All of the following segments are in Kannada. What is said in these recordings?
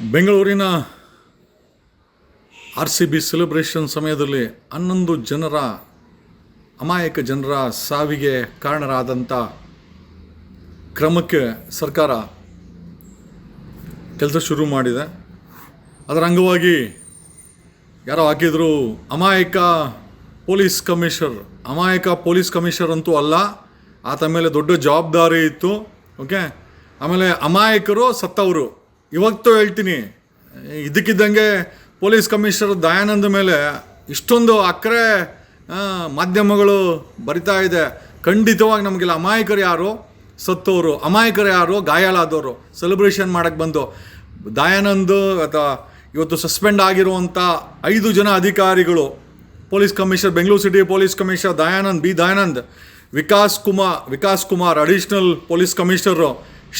ಬೆಂಗಳೂರಿನ ಆರ್ ಸಿ ಬಿ ಸೆಲೆಬ್ರೇಷನ್ ಸಮಯದಲ್ಲಿ ಹನ್ನೊಂದು ಜನರ, ಅಮಾಯಕ ಜನರ ಸಾವಿಗೆ ಕಾರಣರಾದಂಥ ಕ್ರಮಕ್ಕೆ ಸರ್ಕಾರ ಕೆಲಸ ಶುರು ಮಾಡಿದೆ. ಅದರ ಅಂಗವಾಗಿ ಯಾರೋ ಹಾಕಿದ್ರು ಅಮಾಯಕ ಪೊಲೀಸ್ ಕಮಿಷನರ್. ಅಮಾಯಕ ಪೊಲೀಸ್ ಕಮಿಷನರ್ ಅಂತೂ ಅಲ್ಲ, ಆತ ಮೇಲೆ ದೊಡ್ಡ ಜವಾಬ್ದಾರಿ ಇತ್ತು, ಓಕೆ? ಆಮೇಲೆ ಅಮಾಯಕರು ಸತ್ತವರು. ಇವತ್ತು ಹೇಳ್ತೀನಿ. ಇದಕ್ಕಿದ್ದಂಗೆ ಪೊಲೀಸ್ ಕಮಿಷನರ್ ದಯಾನಂದ ಮೇಲೆ ಇಷ್ಟೊಂದು ಅಕ್ಕರೆ ಮಾಧ್ಯಮಗಳು ಬರಿತಾ ಇದೆ. ಖಂಡಿತವಾಗಿ ನಮಗೆಲ್ಲ ಅಮಾಯಕರು ಯಾರು? ಸತ್ತೋರು. ಅಮಾಯಕರು ಯಾರು? ಗಾಯಾಲಾದವರು ಸೆಲೆಬ್ರೇಷನ್ ಮಾಡೋಕ್ಕೆ ಬಂದು. ದಯಾನಂದ್ ಅಥವಾ ಇವತ್ತು ಸಸ್ಪೆಂಡ್ ಆಗಿರುವಂಥ ಐದು ಜನ ಅಧಿಕಾರಿಗಳು, police commissioner, Bengaluru city police commissioner Dayanand, B. Dayanand, Vikas Kumar Vikas Kumar additional police commissioner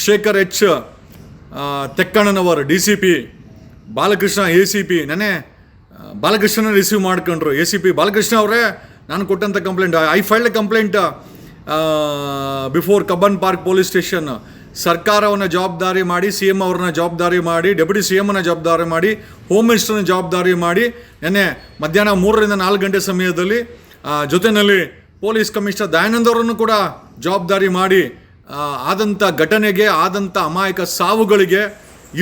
Shekhar H Tekkannavar, D C P, Balakrishna, A C P ನಾನೇ ಬಾಲಕೃಷ್ಣನ ರಿಸೀವ್ ಮಾಡ್ಕೊಂಡ್ರು. ಎ ಸಿ ಪಿ, ಬಾಲಕೃಷ್ಣ ಅವರೇ, ನಾನು ಕೊಟ್ಟಂಥ complaint I filed complaint before Cubbon Park police station ಸರ್ಕಾರವನ್ನು ಜವಾಬ್ದಾರಿ ಮಾಡಿ ಸಿ ಎಂ ಅವ್ರನ್ನ ಜವಾಬ್ದಾರಿ ಮಾಡಿ ಡೆಪ್ಯೂಟಿ ಸಿ ಎಮ್ನ ಜವಾಬ್ದಾರಿ ಮಾಡಿ ಹೋಮ್ ಮಿನಿಸ್ಟರ್ನ ಜವಾಬ್ದಾರಿ ಮಾಡಿ, ನೆನ್ನೆ ಮಧ್ಯಾಹ್ನ ಮೂರರಿಂದ ನಾಲ್ಕು ಗಂಟೆ ಸಮಯದಲ್ಲಿ ಜೊತೆಯಲ್ಲಿ ಪೊಲೀಸ್ ಕಮಿಷನರ್ ದಯಾನಂದ್ ಅವರನ್ನು ಕೂಡ ಜವಾಬ್ದಾರಿ ಮಾಡಿ ಆದಂಥ ಘಟನೆಗೆ ಆದಂಥ ಅಮಾಯಕ ಸಾವುಗಳಿಗೆ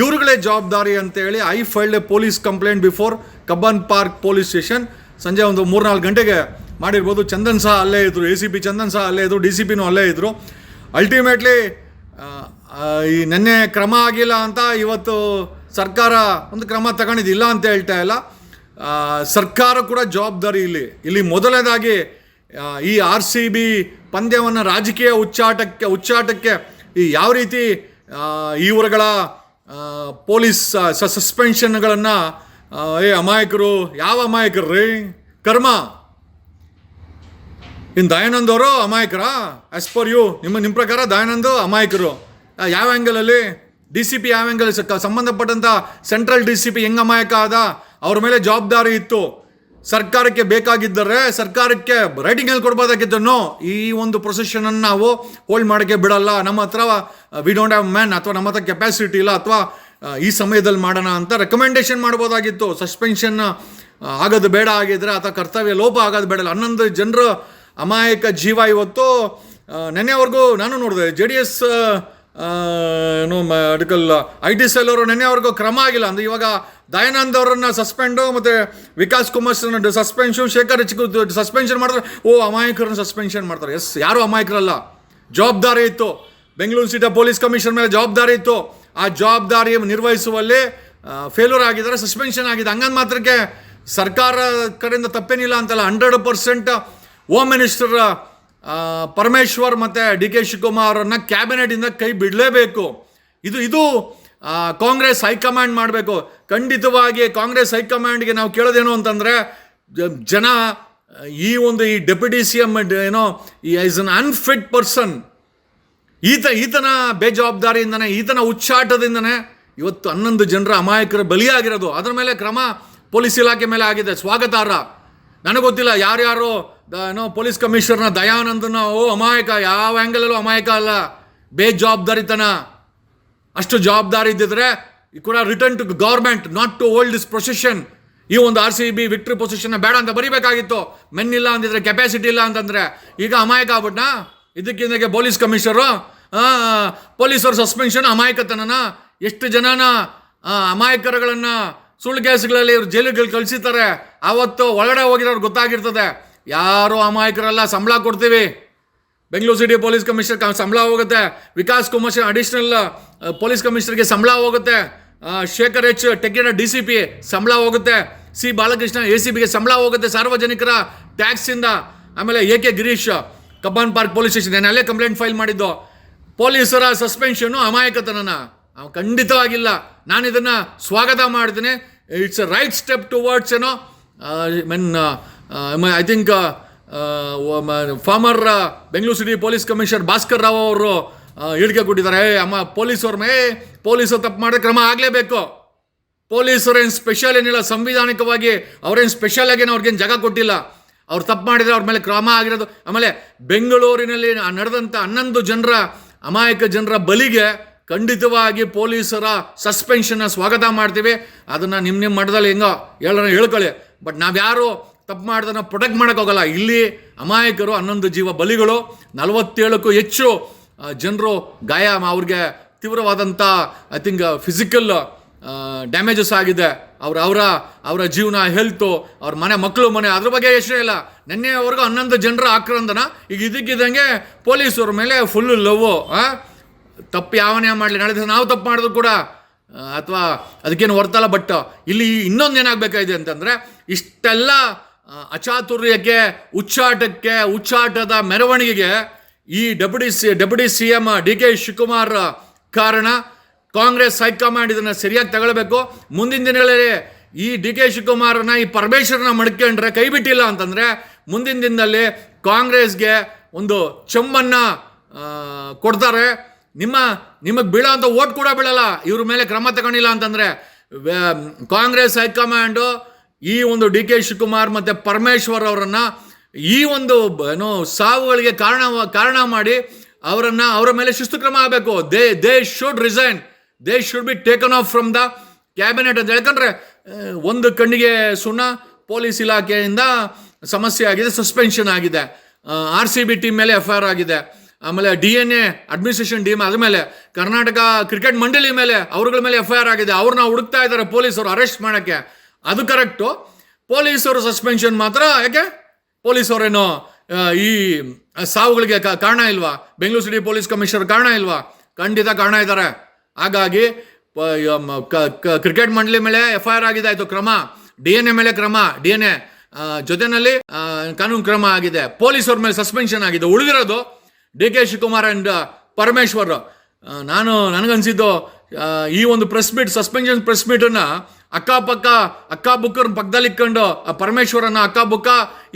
ಇವರುಗಳೇ ಜವಾಬ್ದಾರಿ ಅಂತೇಳಿ I filed a police complaint before Cubbon Park police station ಸಂಜೆ ಒಂದು ಮೂರ್ನಾಲ್ಕು ಗಂಟೆಗೆ ಮಾಡಿರ್ಬೋದು. ಚಂದನ್ ಸಹ ಅಲ್ಲೇ ಇದ್ದರು ಎ ಸಿ ಪಿ ಚಂದನ್ ಸಹ ಅಲ್ಲೇ ಇದ್ದರು ಡಿ ಸಿ ಪಿನೂ ಅಲ್ಲೇ ಇದ್ದರು ಅಲ್ಟಿಮೇಟ್ಲಿ ಈ ನೆನ್ನೆ ಕ್ರಮ ಆಗಿಲ್ಲ ಅಂತ ಇವತ್ತು ಸರ್ಕಾರ ಒಂದು ಕ್ರಮ ತಗೊಂಡಿದ್ದಿಲ್ಲ ಅಂತ ಹೇಳ್ತಾ ಇಲ್ಲ. ಸರ್ಕಾರ ಕೂಡ ಜವಾಬ್ದಾರಿ ಇಲ್ಲಿ. ಇಲ್ಲಿ ಮೊದಲನೇದಾಗಿ ಈ ಆರ್ ಸಿ ಬಿ ಪಂದ್ಯವನ್ನು ರಾಜಕೀಯ ಉಚ್ಚಾಟಕ್ಕೆ ಉಚ್ಚಾಟಕ್ಕೆ ಈ ಯಾವ ರೀತಿ ಇವರುಗಳ ಪೊಲೀಸ್ ಸಸ್ಪೆನ್ಷನ್ಗಳನ್ನು ಏ, ಅಮಾಯಕರು, ಯಾವ ಅಮಾಯಕರು ರೀ? ಕರ್ಮ. ಇನ್ನು ದಯಾನಂದ್ ಅವರು ಅಮಾಯಕರ? ಆಸ್ ಪರ್ ಯು ನಿಮ್ಮ ನಿಮ್ಮ ಪ್ರಕಾರ ದಯಾನಂದ್ ಅಮಾಯಕರು. ಯಾವ ಆ್ಯಂಗಲಲ್ಲಿ ಡಿ ಸಿ ಪಿ ಯಾವ ಆ್ಯಂಗಲ್ ಸಂಬಂಧಪಟ್ಟಂಥ ಸೆಂಟ್ರಲ್ ಡಿ ಸಿ ಪಿ ಹೆಂಗೆ ಅಮಾಯಕ ಆದ? ಅವ್ರ ಮೇಲೆ ಜವಾಬ್ದಾರಿ ಇತ್ತು. ಸರ್ಕಾರಕ್ಕೆ ಬೇಕಾಗಿದ್ದರೆ ಸರ್ಕಾರಕ್ಕೆ ರೈಟಿಂಗಲ್ಲಿ ಕೊಡ್ಬೋದಾಗಿತ್ತು ನೋ ಈ ಒಂದು ಪ್ರೊಸೆಷನನ್ನು ನಾವು ಹೋಲ್ಡ್ ಮಾಡೋಕ್ಕೆ ಬಿಡಲ್ಲ. ನಮ್ಮ ಹತ್ರ ವಿ ಡೋಂಟ್ ಹ್ಯಾವ್ ಮ್ಯಾನ್ ಅಥವಾ ನಮ್ಮ ಹತ್ರ ಕೆಪಾಸಿಟಿ ಇಲ್ಲ ಅಥವಾ ಈ ಸಮಯದಲ್ಲಿ ಮಾಡೋಣ ಅಂತ ರೆಕಮೆಂಡೇಷನ್ ಮಾಡ್ಬೋದಾಗಿತ್ತು. ಸಸ್ಪೆನ್ಷನ್ ಆಗೋದು ಬೇಡ ಆಗಿದ್ರೆ ಅಥವಾ ಕರ್ತವ್ಯ ಲೋಪ ಆಗೋದು ಬೇಡ ಹನ್ನೊಂದು ಜನರ ಅಮಾಯಕ ಜೀವ ಇವತ್ತು ನೆನ್ನೆವರೆಗೂ ನಾನು ನೋಡಿದೆ. ಜೆ ಡಿ ಎಸ್ ಏನು ಮೆಡಿಕಲ್ ಐ ಟಿ ಸೆಲ್ ಅವರು ನೆನ್ನೆವರೆಗೂ ಕ್ರಮ ಆಗಿಲ್ಲ. ಅಂದ್ರೆ ಇವಾಗ ದಯಾನಂದ್ ಅವರನ್ನು ಸಸ್ಪೆಂಡು ಮತ್ತು Vikas Kumar suspension Shekhar H suspension ಮಾಡ್ತಾರೆ. ಓ, ಅಮಾಯಕರನ್ನು ಸಸ್ಪೆನ್ಷನ್ ಮಾಡ್ತಾರೆ. ಎಸ್, ಯಾರು ಅಮಾಯಕರಲ್ಲ? ಜವಾಬ್ದಾರಿ ಇತ್ತು. ಬೆಂಗಳೂರು ಸಿಟಿ ಪೊಲೀಸ್ ಕಮಿಷನ್ ಮೇಲೆ ಜವಾಬ್ದಾರಿ ಇತ್ತು. ಆ ಜವಾಬ್ದಾರಿ ನಿರ್ವಹಿಸುವಲ್ಲಿ ಫೇಲ್ಯೂರ್ ಆಗಿದ್ದಾರೆ ಸಸ್ಪೆನ್ಷನ್ ಆಗಿದೆ. ಹಂಗಂದ್ ಮಾತ್ರಕ್ಕೆ ಸರ್ಕಾರ ಕಡೆಯಿಂದ ತಪ್ಪೇನಿಲ್ಲ ಅಂತಲ್ಲ hundred percent home minister Parameshwar ಮತ್ತು ಡಿ ಕೆ ಶಿವಕುಮಾರ್ ಅವರನ್ನು ಕ್ಯಾಬಿನೆಟಿಂದ ಕೈ ಬಿಡಲೇಬೇಕು. ಇದು ಇದು ಕಾಂಗ್ರೆಸ್ ಹೈಕಮಾಂಡ್ ಮಾಡಬೇಕು. ಖಂಡಿತವಾಗಿ ಕಾಂಗ್ರೆಸ್ ಹೈಕಮಾಂಡ್ಗೆ ನಾವು ಕೇಳೋದೇನು ಅಂತಂದರೆ ಜನ, ಈ ಒಂದು ಈ ಡೆಪ್ಯೂಟಿ ಸಿ ಎಂ ಏನೋ ಈಸ್ ಅನ್ ಅನ್ಫಿಟ್ ಪರ್ಸನ್ ಈತ, ಈತನ ಬೇಜವಾಬ್ದಾರಿಯಿಂದನೇ, ಈತನ ಉಚ್ಚಾಟದಿಂದನೇ ಇವತ್ತು ಹನ್ನೊಂದು ಜನರ ಅಮಾಯಕರ ಬಲಿಯಾಗಿರೋದು. ಅದರ ಮೇಲೆ ಕ್ರಮ ಪೊಲೀಸ್ ಇಲಾಖೆ ಮೇಲೆ ಆಗಿದೆ. ಸ್ವಾಗತಾರ್ಹ. ನನಗೆ ಗೊತ್ತಿಲ್ಲ ಯಾರ್ಯಾರು ದ- ಏನೋ ಪೊಲೀಸ್ ಕಮಿಷನರ್ನ ದಯಾನಂದನ, ಓ, ಅಮಾಯಕ. ಯಾವ ಆ್ಯಂಗಲಲ್ಲೂ ಅಮಾಯಕ ಅಲ್ಲ. ಬೇಜವಾಬ್ದಾರಿತನ. ಅಷ್ಟು ಜವಾಬ್ದಾರಿ ಇದ್ದಿದ್ರೆ ಈ ಕೂಡ return to government not to old this procession ಈ ಒಂದು R C B victory position ಬೇಡ ಅಂತ ಬರಿಬೇಕಾಗಿತ್ತು. ಇಲ್ಲ ಅಂದಿದ್ರೆ ಕೆಪಾಸಿಟಿ ಇಲ್ಲ ಅಂತಂದ್ರೆ. ಈಗ ಅಮಾಯಕ ಆಗ್ಬಿಟ್ನಾ? ಇದಕ್ಕಿಂದಾಗೆ ಪೊಲೀಸ್ ಕಮಿಷನರು ಪೊಲೀಸರು ಸಸ್ಪೆನ್ಷನ್ ಅಮಾಯಕತನನ? ಎಷ್ಟು ಜನನ? ಅಮಾಯಕರುಗಳನ್ನು ಸುಳ್ಳು ಕೇಸ್ಗಳಲ್ಲಿ ಇವ್ರು ಜೈಲಿಗೆ ಕಳಿಸಿರ್ತಾರೆ. ಆವತ್ತು ಒಳಗಡೆ ಹೋಗಿರೋರು ಗೊತ್ತಾಗಿರ್ತದೆ. ಯಾರು ಅಮಾಯಕರೆಲ್ಲ ಸಂಬಳ ಕೊಡ್ತೀವಿ. ಬೆಂಗಳೂರು ಸಿಟಿ ಪೊಲೀಸ್ ಕಮಿಷನರ್ ಸಂಬಳ ಹೋಗುತ್ತೆ. ವಿಕಾಸ್ ಕುಮಾರ್ ಅಡಿಷನಲ್ ಪೊಲೀಸ್ ಕಮಿಷನರ್ಗೆ ಸಂಬಳ ಹೋಗುತ್ತೆ. ಶೇಖರ್ ಎಚ್ ಟೆಕ್ಕಿನ ಡಿ ಸಿ ಪಿ ಸಂಬಳ ಹೋಗುತ್ತೆ. ಸಿ ಬಾಲಕೃಷ್ಣ ಎ ಸಿ ಬಿಗೆ ಸಂಬಳ ಹೋಗುತ್ತೆ ಸಾರ್ವಜನಿಕರ ಟ್ಯಾಕ್ಸಿಂದ. ಆಮೇಲೆ A K Girish Cubbon Park police station ನಾನು ಅಲ್ಲೇ ಕಂಪ್ಲೇಂಟ್ ಫೈಲ್ ಮಾಡಿದ್ದು. ಪೊಲೀಸರ ಸಸ್ಪೆನ್ಷನು ಅಮಾಯಕತನನ. ಖಂಡಿತವಾಗಿಲ್ಲ. ನಾನು ಇದನ್ನು ಸ್ವಾಗತ ಮಾಡ್ತೀನಿ. It's a right step towards ಏನೋ mean I think former Bengaluru city police commissioner Bhaskar Rao ಅವರು ಹೇಳಿಕೆ ಕೊಟ್ಟಿದ್ದಾರೆ ಅಮ್ಮ, ಪೊಲೀಸವ್ರ ಮೇ ಪೊಲೀಸರು ತಪ್ಪು ಮಾಡಿದ್ರೆ ಕ್ರಮ ಆಗಲೇಬೇಕು. ಪೊಲೀಸರೇನು ಸ್ಪೆಷಲ್ ಏನಿಲ್ಲ, ಸಂವಿಧಾನಿಕವಾಗಿ ಅವ್ರೇನು ಸ್ಪೆಷಲ್ ಆಗೇನು ಅವ್ರಿಗೇನು ಜಾಗ ಕೊಟ್ಟಿಲ್ಲ. ಅವ್ರು ತಪ್ಪು ಮಾಡಿದರೆ ಅವ್ರ ಮೇಲೆ ಕ್ರಮ ಆಗಿರೋದು. ಆಮೇಲೆ ಬೆಂಗಳೂರಿನಲ್ಲಿ ನಡೆದಂಥ ಹನ್ನೊಂದು ಜನರ ಅಮಾಯಕ ಜನರ ಬಲಿಗೆ ಖಂಡಿತವಾಗಿ ಪೊಲೀಸರ ಸಸ್ಪೆನ್ಷನ್ನ ಸ್ವಾಗತ ಮಾಡ್ತೀವಿ. ಅದನ್ನು ನಿಮ್ಮ ನಿಮ್ಮ ಮಠದಲ್ಲಿ ಹೆಂಗೋ ಹೇಳೋಣ ಹೇಳ್ಕೊಳ್ಳಿ. ಬಟ್ ನಾವ್ಯಾರು ತಪ್ಪು ಮಾಡೋದನ್ನು ಪ್ರೊಟೆಕ್ಟ್ ಮಾಡೋಕ್ಕಾಗಲ್ಲ ಇಲ್ಲಿ ಅಮಾಯಕರು ಹನ್ನೊಂದು ಜೀವ ಬಲಿಗಳು, ನಲವತ್ತೇಳಕ್ಕೂ ಹೆಚ್ಚು ಜನರು ಗಾಯ, ಅವ್ರಿಗೆ ತೀವ್ರವಾದಂಥ ಐ ಥಿಂಕ್ ಫಿಸಿಕಲ್ ಡ್ಯಾಮೇಜಸ್ ಆಗಿದೆ. ಅವ್ರ, ಅವರ ಅವರ ಜೀವನ ಹೆಲ್ತು ಅವ್ರ ಮನೆ, ಮಕ್ಕಳು, ಮನೆ, ಅದ್ರ ಬಗ್ಗೆ ಯೋಚನೆ ಇಲ್ಲ. ನಿನ್ನೆವರೆಗೂ ಹನ್ನೊಂದು ಜನರ ಆಕ್ರಂದನ, ಈಗ ಇದಕ್ಕಿದ್ದಂಗೆ ಪೊಲೀಸರ ಮೇಲೆ ಫುಲ್ ಲವ್ವು ತಪ್ಪು ಯಾವನೇ ಮಾಡಲಿ, ನಾಳೆ ನಾವು ತಪ್ಪು ಮಾಡಿದ್ರು ಕೂಡ ಅಥವಾ ಅದಕ್ಕೇನು ಹೊರ್ತಲ್ಲ ಬಟ್ ಇಲ್ಲಿ ಇನ್ನೊಂದು ಏನಾಗಬೇಕಾಗಿದೆ ಅಂತಂದರೆ, ಇಷ್ಟೆಲ್ಲ ಅಚಾತುರ್ಯಕ್ಕೆ, ಉಚ್ಚಾಟಕ್ಕೆ, ಉಚ್ಚಾಟದ ಮೆರವಣಿಗೆಗೆ ಈ deputy C deputy C M D K Shivakumar ಕಾರಣ ಕಾಂಗ್ರೆಸ್ ಹೈಕಮಾಂಡ್ ಇದನ್ನು ಸರಿಯಾಗಿ ತಗೊಳ್ಬೇಕು. ಮುಂದಿನ ದಿನಗಳಲ್ಲಿ ಈ ಡಿ ಕೆ ಶಿವಕುಮಾರನ, ಈ ಪರಮೇಶ್ವರನ ಮಡ್ಕೊಂಡ್ರೆ ಕೈ ಬಿಟ್ಟಿಲ್ಲ ಅಂತಂದರೆ ಮುಂದಿನ ದಿನದಲ್ಲಿ ಕಾಂಗ್ರೆಸ್ಗೆ ಒಂದು ಚೆಮ್ಮನ್ನು ಕೊಡ್ತಾರೆ. ನಿಮ್ಮ, ನಿಮಗೆ ಬೀಳೋಂಥ ಓಟ್ ಕೂಡ ಬೀಳಲ್ಲ. ಇವ್ರ ಮೇಲೆ ಕ್ರಮ ತಗೊಂಡಿಲ್ಲ ಅಂತಂದರೆ ಕಾಂಗ್ರೆಸ್ ಹೈಕಮಾಂಡು ಈ ಒಂದು ಡಿ ಕೆ ಶಿವಕುಮಾರ್ ಮತ್ತು ಪರಮೇಶ್ವರ್ ಅವರನ್ನು ಈ ಒಂದು ಏನೋ ಸಾವುಗಳಿಗೆ ಕಾರಣ ಕಾರಣ ಮಾಡಿ ಅವರನ್ನು ಅವರ ಮೇಲೆ ಶಿಸ್ತು ಕ್ರಮ ಆಗಬೇಕು. They they should resign they should be taken off from the cabinet ಅಂತ ಹೇಳ್ಕೊಂಡ್ರೆ ಒಂದು ಕಣ್ಣಿಗೆ ಸುಣ್ಣ, ಪೊಲೀಸ್ ಇಲಾಖೆಯಿಂದ ಸಮಸ್ಯೆ ಆಗಿದೆ ಸಸ್ಪೆನ್ಷನ್ ಆಗಿದೆ. ಆರ್ ಸಿ ಬಿ ಟೀಮ್ ಮೇಲೆ ಎಫ್ ಐ ಆರ್ ಆಗಿದೆ. ಆಮೇಲೆ D N A administration team ಆದಮೇಲೆ ಕರ್ನಾಟಕ ಕ್ರಿಕೆಟ್ ಮಂಡಳಿ ಮೇಲೆ ಅವ್ರಗಳ ಮೇಲೆ ಎಫ್ ಐ ಆರ್ ಆಗಿದೆ. ಅವ್ರನ್ನ ಹುಡುಕ್ತಾ ಇದ್ದಾರೆ, ಪೊಲೀಸರು ಅರೆಸ್ಟ್ ಮಾಡೋಕ್ಕೆ. ಅದು ಕರೆಕ್ಟು ಪೊಲೀಸರು ಸಸ್ಪೆನ್ಷನ್ ಮಾತ್ರ, ಯಾಕೆ? ಪೊಲೀಸರೇನು ಆ, ಈ ಸಾವುಗಳಿಗೆ ಕಾರಣ ಇಲ್ವಾ? ಬೆಂಗಳೂರು ಸಿಟಿ ಪೊಲೀಸ್ ಕಮಿಷನರ್ ಕಾರಣ ಇಲ್ವಾ? ಖಂಡಿತ ಕಾರಣ ಇದ್ದಾರೆ. ಹಾಗಾಗಿ ಕ್ರಿಕೆಟ್ ಮಂಡಳಿ ಮೇಲೆ ಎಫ್ ಐ ಆರ್ ಆಗಿದೆ ಆಯಿತು ಕ್ರಮ. ಡಿ ಎನ್ ಎ ಮೇಲೆ ಕ್ರಮ. ಡಿ ಎನ್ ಎ ಜೊತೆನಲ್ಲಿ ಕಾನೂನು ಕ್ರಮ ಆಗಿದೆ. ಪೊಲೀಸರ ಮೇಲೆ ಸಸ್ಪೆನ್ಷನ್ ಆಗಿದೆ. ಉಳಿದಿರೋದು D K Shivakumar and Parameshwar. ನಾನು ನನಗನ್ಸಿದ್ದು ಈ ಒಂದು ಪ್ರೆಸ್ ಮೀಟ್ ಸಸ್ಪೆನ್ಷನ್ ಪ್ರೆಸ್ ಮೀಟನ್ನು ಅಕ್ಕಪಕ್ಕ ಅಕ್ಕ ಬುಕ್ಕರ್ ಪಕ್ಕದಲ್ಲಿ ಇಕ್ಕೊಂಡು ಆ ಪರಮೇಶ್ವರನ ಅಕ್ಕ ಬುಕ್ಕ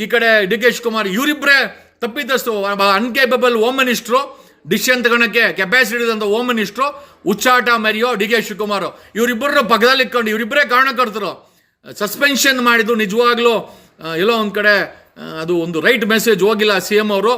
ಈ ಕಡೆ ಡಿ ಕೆ ಶಿವಕುಮಾರ್ ಇವರಿಬ್ಬರೇ ತಪ್ಪಿತಸ್ತು ಅನ್ಕೇಪಬಲ್ ಹೋಮ್ ಮಿನಿಸ್ಟ್ರು ಡಿಸಿಷನ್ ತಗೊಳಕ್ಕೆ ಕೆಪಾಸಿಟಿ ಇದ್ದಂಥ ಹೋಮ್ ಮಿನಿಸ್ಟ್ರು ಉಚ್ಚಾಟ ಮೆರಿಯೋ ಡಿ ಕೆ ಶಿವಕುಮಾರ್ ಇವರಿಬ್ಬರು ಪಕ್ಕದಲ್ಲಿ ಇಕ್ಕೊಂಡು ಇವರಿಬ್ಬರೇ ಕಾರಣಕರ್ತರು. ಸಸ್ಪೆನ್ಷನ್ ಮಾಡಿದ್ದು ನಿಜವಾಗ್ಲೂ ಎಲ್ಲೋ ಒಂದು ಕಡೆ ಅದು ಒಂದು ರೈಟ್ ಮೆಸೇಜ್ ಹೋಗಿಲ್ಲ ಸಿ ಎಂ ಅವರು.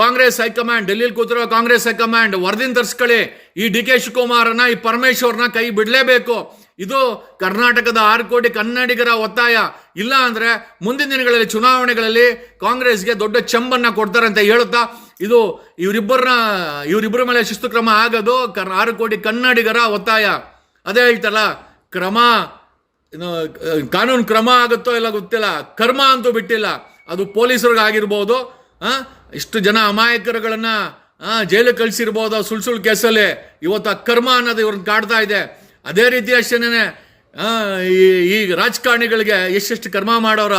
ಕಾಂಗ್ರೆಸ್ ಹೈಕಮಾಂಡ್ ಡೆಲ್ಲಿಲಿ ಕೂತಿರೋ ಕಾಂಗ್ರೆಸ್ ಹೈಕಮಾಂಡ್, ವರದಿನ ತರಿಸ್ಕೊಳ್ಳಿ. ಈ ಡಿ ಕೆ ಶಿವಕುಮಾರನ ಈ ಪರಮೇಶ್ವರ್ನ ಕೈ ಬಿಡಲೇಬೇಕು. ಇದು ಕರ್ನಾಟಕದ ಆರು ಕೋಟಿ ಕನ್ನಡಿಗರ ಒತ್ತಾಯ. ಇಲ್ಲ ಅಂದ್ರೆ ಮುಂದಿನ ದಿನಗಳಲ್ಲಿ ಚುನಾವಣೆಗಳಲ್ಲಿ ಕಾಂಗ್ರೆಸ್ಗೆ ದೊಡ್ಡ ಚೆಂಬನ್ನು ಕೊಡ್ತಾರೆ ಅಂತ ಹೇಳುತ್ತಾ. ಇದು ಇವರಿಬ್ಬರನ್ನ ಇವರಿಬ್ಬರ ಮೇಲೆ ಶಿಸ್ತು ಕ್ರಮ ಆಗೋದು ಕರ್ ಆರು ಕೋಟಿ ಕನ್ನಡಿಗರ ಒತ್ತಾಯ. ಅದೇ ಹೇಳ್ತಲ್ಲ ಕ್ರಮ ಕಾನೂನು ಕ್ರಮ ಆಗುತ್ತೋ ಇಲ್ಲ ಗೊತ್ತಿಲ್ಲ. ಕರ್ಮ ಅಂತೂ ಬಿಟ್ಟಿಲ್ಲ. ಅದು ಪೊಲೀಸರಿಗೆ ಆಗಿರ್ಬೋದು ಆ, ಇಷ್ಟು ಜನ ಅಮಾಯಕರುಗಳನ್ನ ಜೈಲು ಕಳಿಸಿರ್ಬೋದು ಸುಳ್ ಸುಳ್ಳು ಕೇಸಲ್ಲಿ. ಇವತ್ತು ಕರ್ಮ ಅನ್ನೋದು ಇವ್ರನ್ನ ಕಾಡ್ತಾ ಇದೆ. ಅದೇ ರೀತಿ ಅಷ್ಟೇನೆ ಈ ರಾಜಕಾರಣಿಗಳಿಗೆ ಎಷ್ಟೆಷ್ಟು ಕರ್ಮ ಮಾಡೋರ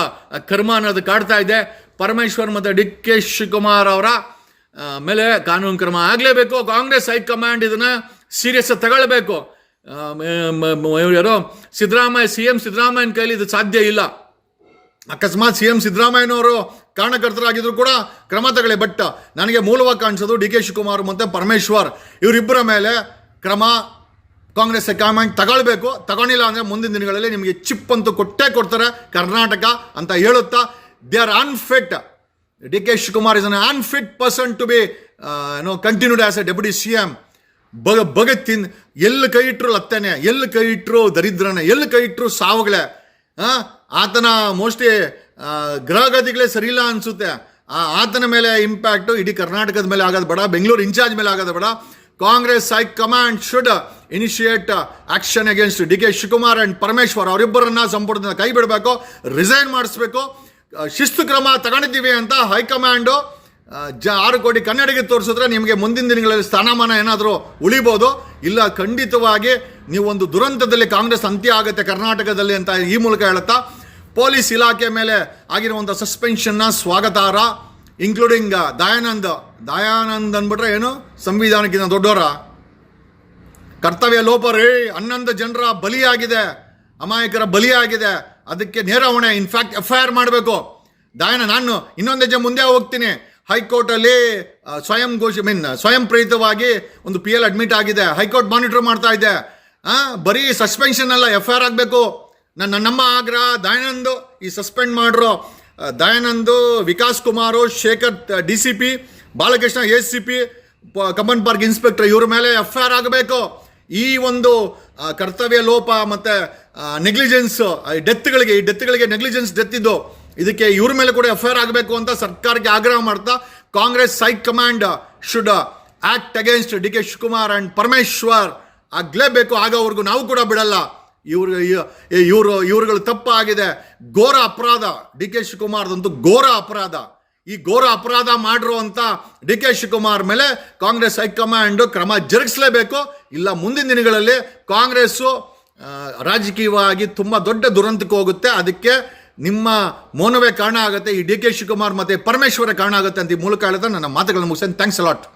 ಕರ್ಮ ಅನ್ನೋದು ಕಾಡ್ತಾ ಇದೆ. ಪರಮೇಶ್ವರ್ ಮತ್ತು ಡಿ ಕೆ ಶಿವಕುಮಾರ್ ಅವರ ಮೇಲೆ ಕಾನೂನು ಕ್ರಮ ಆಗಲೇಬೇಕು. ಕಾಂಗ್ರೆಸ್ ಹೈಕಮಾಂಡ್ ಇದನ್ನು ಸೀರಿಯಸ್ ತಗೊಳ್ಬೇಕು. ಯಾರೋ? ಸಿದ್ದರಾಮಯ್ಯ, ಸಿ ಎಂ ಸಿದ್ದರಾಮಯ್ಯನ ಕೈಲಿ ಇದು ಸಾಧ್ಯ ಇಲ್ಲ. ಅಕಸ್ಮಾತ್ ಸಿ ಎಂ ಸಿದ್ದರಾಮಯ್ಯನವರು ಕಾರಣಕರ್ತರಾಗಿದ್ರು ಕೂಡ ಕ್ರಮ ತಗೊಳ್ಳಿ. ಬಟ್ ನನಗೆ ಮೂಲವಾಗಿ ಕಾಣಿಸೋದು ಡಿ ಕೆ ಶಿವಕುಮಾರ್ ಮತ್ತು ಪರಮೇಶ್ವರ್. ಇವರಿಬ್ಬರ ಮೇಲೆ ಕ್ರಮ ಕಾಂಗ್ರೆಸ್ ಹೈಕಮಾಂಡ್ ತಗೊಳ್ಬೇಕು. ತಗೊಂಡಿಲ್ಲ ಅಂದರೆ ಮುಂದಿನ ದಿನಗಳಲ್ಲಿ ನಿಮಗೆ ಚಿಪ್ ಅಂತೂ ಕೊಟ್ಟೇ ಕೊಡ್ತಾರೆ. ಕರ್ನಾಟಕ ಅಂತ ಹೇಳುತ್ತಾ they are unfit D K Shivakumar is un unfit person to be no continued as a deputy C M ಬಗ ತಿನ್ ಎಲ್ಲಿ ಕೈ ಇಟ್ಟರು ಲತ್ತನೆ, ಎಲ್ಲಿ ಕೈ ಇಟ್ಟರು ದರಿದ್ರನೆ, ಎಲ್ಲಿ ಕೈ ಇಟ್ಟರು ಸಾವುಗಳೇ ಆತನ ಮೋಸ್ಟ್ಲಿ ಗ್ರಹಗತಿಗಳೇ ಸರಿಯಿಲ್ಲ ಅನಿಸುತ್ತೆ. ಆತನ ಮೇಲೆ ಇಂಪ್ಯಾಕ್ಟು ಇಡೀ ಕರ್ನಾಟಕದ ಮೇಲೆ ಆಗೋದು ಬೇಡ, ಬೆಂಗಳೂರು ಇನ್ಚಾರ್ಜ್ ಮೇಲೆ ಆಗೋದು ಬೇಡ. Congress high command should initiate action against D K Shivakumar and Parameshwar ಅವರಿಬ್ಬರನ್ನ ಸಂಪುಟದಿಂದ ಕೈ ಬಿಡಬೇಕು ರಿಸೈನ್ ಮಾಡಿಸ್ಬೇಕು ಶಿಸ್ತು ಕ್ರಮ ತಗೊಂಡಿದ್ದೀವಿ ಅಂತ ಹೈಕಮಾಂಡು ಜ, ಆರು ಕೋಟಿ ಕನ್ನಡಿಗೆ ತೋರಿಸಿದ್ರೆ ನಿಮಗೆ ಮುಂದಿನ ದಿನಗಳಲ್ಲಿ ಸ್ಥಾನಮಾನ ಏನಾದರೂ ಉಳಿಬೋದು. ಇಲ್ಲ, ಖಂಡಿತವಾಗಿ ನೀವೊಂದು ದುರಂತದಲ್ಲಿ ಕಾಂಗ್ರೆಸ್ ಅಂತ್ಯ ಆಗುತ್ತೆ ಕರ್ನಾಟಕದಲ್ಲಿ ಅಂತ ಈ ಮೂಲಕ ಹೇಳುತ್ತಾ, ಪೊಲೀಸ್ ಇಲಾಖೆ ಮೇಲೆ ಆಗಿರುವಂಥ ಸಸ್ಪೆನ್ಷನ್ನ ಸ್ವಾಗತಾರ ಇನ್ಕ್ಲೂಡಿಂಗ್ ದಯಾನಂದ್. ದಯಾನಂದ್ ಅಂದ್ಬಿಟ್ರೆ ಏನು? ಸಂವಿಧಾನಕ್ಕಿಂತ ದೊಡ್ಡವರ? ಕರ್ತವ್ಯ ಲೋಪ ರೀ, ಹನ್ನೊಂದು ಜನರ ಬಲಿಯಾಗಿದೆ, ಅಮಾಯಕರ ಬಲಿಯಾಗಿದೆ. ಅದಕ್ಕೆ ನೇರ ಹೊಣೆ ಇನ್ಫ್ಯಾಕ್ಟ್ ಎಫ್ ಐ ಆರ್ ಮಾಡಬೇಕು. ದಾಯನ, ನಾನು ಇನ್ನೊಂದು ಹೆಜ್ಜೆ ಮುಂದೆ ಹೋಗ್ತೀನಿ. ಹೈಕೋರ್ಟಲ್ಲಿ ಸ್ವಯಂ ಘೋಷ ಮೀನ್ ಸ್ವಯಂ ಪ್ರೇರಿತವಾಗಿ ಒಂದು ಪಿ ಎಲ್ ಅಡ್ಮಿಟ್ ಆಗಿದೆ. ಹೈಕೋರ್ಟ್ ಮಾನಿಟರ್ ಮಾಡ್ತಾ ಇದೆ. ಬರೀ ಸಸ್ಪೆನ್ಷನ್ ಅಲ್ಲ ಎಫ್ ಐ ಆರ್ ಆಗಬೇಕು. ನನ್ನ, ನಮ್ಮ ಆಗ್ರಹ, ದಯಾನಂದ್ ಈ ಸಸ್ಪೆಂಡ್ ಮಾಡಿರೋ. Dayanand Vikas Kumar, Shekhar D C P Balakrishna S C P Cubbon Park inspector, ಇವ್ರ ಮೇಲೆ ಎಫ್ ಐ ಆರ್ ಆಗಬೇಕು. ಈ ಒಂದು ಕರ್ತವ್ಯ, ಲೋಪ ಮತ್ತೆ ನೆಗ್ಲಿಜೆನ್ಸ್ ಡೆತ್ಗಳಿಗೆ ಈ ಡೆತ್ಗಳಿಗೆ ನೆಗ್ಲಿಜೆನ್ಸ್ ಡೆತ್ ಇದ್ದು ಇದಕ್ಕೆ ಇವ್ರ ಮೇಲೆ ಕೂಡ ಎಫ್ ಆಗಬೇಕು ಅಂತ ಸರ್ಕಾರಕ್ಕೆ ಆಗ್ರಹ ಮಾಡ್ತಾ Congress high command should act against D K Shivakumar and Parameshwar ಆಗಲೇಬೇಕು. ಆಗೋವರೆಗೂ ನಾವು ಕೂಡ ಬಿಡಲ್ಲ. ಇವ್ರ ಇವರು, ಇವ್ರುಗಳು ತಪ್ಪಾಗಿದೆ ಘೋರ ಅಪರಾಧ. ಡಿ ಕೆ ಶಿವಕುಮಾರ್ದಂತೂ ಘೋರ ಅಪರಾಧ. ಈ ಘೋರ ಅಪರಾಧ ಮಾಡಿರುವಂತ ಡಿ ಕೆ ಶಿವಕುಮಾರ್ ಮೇಲೆ ಕಾಂಗ್ರೆಸ್ ಹೈಕಮಾಂಡ್ ಕ್ರಮ ಜರುಗಿಸಲೇಬೇಕು. ಇಲ್ಲ ಮುಂದಿನ ದಿನಗಳಲ್ಲಿ ಕಾಂಗ್ರೆಸ್ಸು ರಾಜಕೀಯವಾಗಿ ತುಂಬ ದೊಡ್ಡ ದುರಂತಕ್ಕೆ ಹೋಗುತ್ತೆ. ಅದಕ್ಕೆ ನಿಮ್ಮ ಮೌನವೇ ಕಾರಣ ಆಗುತ್ತೆ. ಈ ಡಿ ಕೆ ಶಿವಕುಮಾರ್ ಮತ್ತು ಪರಮೇಶ್ವರ ಕಾರಣ ಆಗುತ್ತೆ ಅಂತ ಈ ಮೂಲಕ ಹೇಳ್ತಾ ನನ್ನ ಮಾತುಗಳನ್ನು ಮುಗಿಸ್ತೇನೆ. Thanks a lot